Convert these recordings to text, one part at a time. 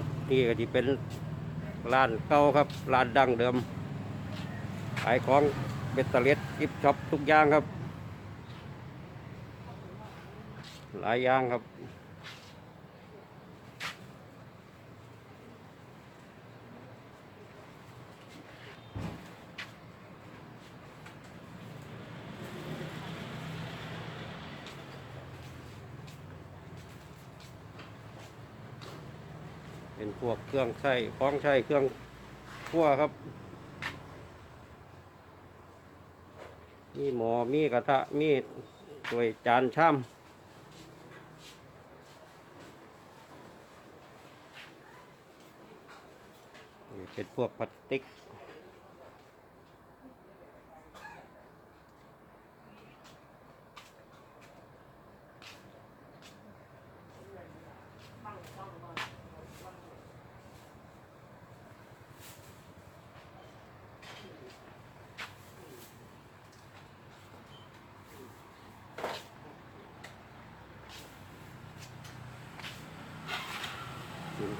ครับนี่ก็จะเป็นร้านเก่าครับร้านดังเดิม ขายของเบตเตอร์เลสอิฟช็อปทุกอย่างครับ หลายอย่างครับ เป็นพวกเครื่องใช้ของใช้เครื่องครัวครับ มีหมอมีกระทะมีถ้วยจานช่ำเป็นพวกพลาสติก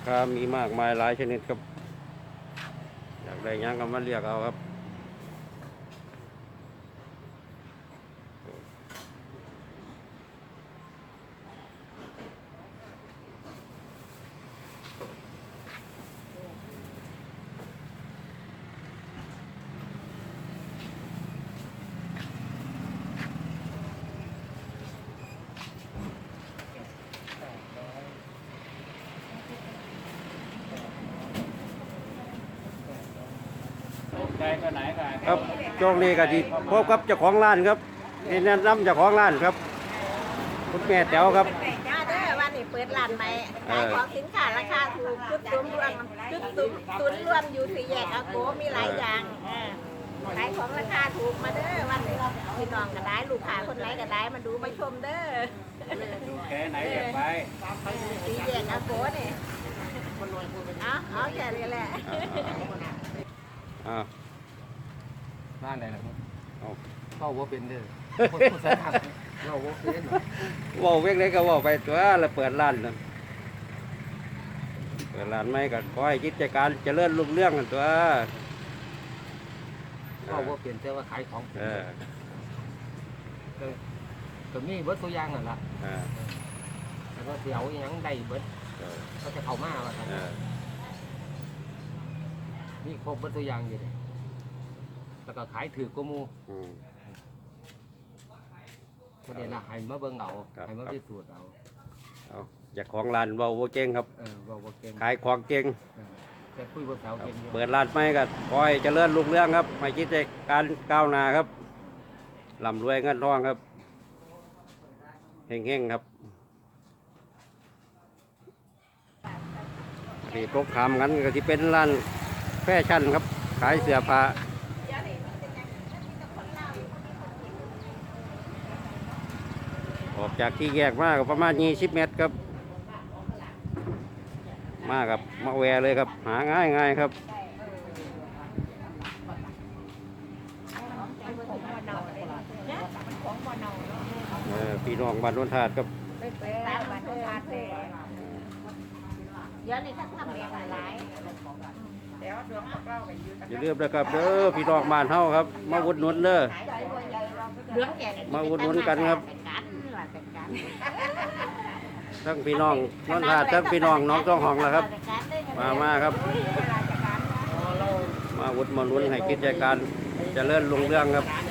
ค้ามีมากมายหลายชนิดครับ อยากได้ยังก็มาเรียกเอาครับ ใจก็ไหนกันครับช่วงนี้ก็ที่พบกับเจ้าของร้านครับนี่แนะนำเจ้าของร้านครับ คุณแม่แต๋วครับจ้าเด้อวันนี้เปิดร้านใหม่ขายของสินค้าราคาถูกจุดตุ้มรวมจุดตุ้มตุนรวมอยู่ที่แยกอาโกมีหลายอย่างเออขายของราคาถูกมาเด้อวันนี้พี่น้องก็ได้ลูกค้าคนไหนก็ได้มาดูมาชมเด้อดูแค่ไหนอยากไปที่แยกอาโกนี่เอาเอาแค่นี้แหละ อ่าบ้านไหนล่ะครับเอา เข้าว่าเป็นเด้อคนผู้สาหัสเราว่าเป็นเว่าเวกเลยก็เว่าไปตัวแล้วเปิดร้านนะเปิดร้านไม่ก็ขอให้กิจการเจริญรุ่งเรื่องกันตัวเข้าว่าเป็นแต่ว่าขายของเป็นเออก็ก็มีเบิดตัวอย่างนั่นล่ะเออแต่ว่าเสียวอิหยังได้เบิดเออก็จะเข้ามาว่าซั่นเออมีครบเบิดตัวอย่างอยู่เด้ แล้วก็ขายถือกว่าหมู่อืม ประเด็นละให้มาเบิ่งเอาครับ ให้มาพิสูจน์เอาเอาจากของร้านเบาโวเก่งครับ เออว่าบ่เก่งขายของเก่ง เออแต่คุยบ่แถวครับเก่งอยู่เปิดร้านไม่ก็ขอให้เจริญรุ่งเรื่องครับให้กิจการก้าวหน้าครับร่ำรวยเงินทองครับเฮงๆครับนี่ตกขามกันก็ที่เป็นร้านแฟชั่นครับ ขายเสื้อผ้า ออกจากที่แยกมาก็ประมาณ20เมตรครับ มากับมาแวเลยครับ หาง่ายง่ายครับพี่น้องบ้านนนทาดครับเดี๋ยวนี้ถ้าทำเรียงหลายอย่าลืมนะครับเด้อพี่น้องบ้านเฮาครับ มาอุดนุนเด้อมาอุดนุนกันครับ เป็นกันว่าเป็นกันทั้งพี่น้องนนทาดทั้งพี่น้องน้องจ้องหองแล้วครับ มามาครับ มาอุดมาหนุนให้กิจการเจริญรุ่งเรื่องครับการ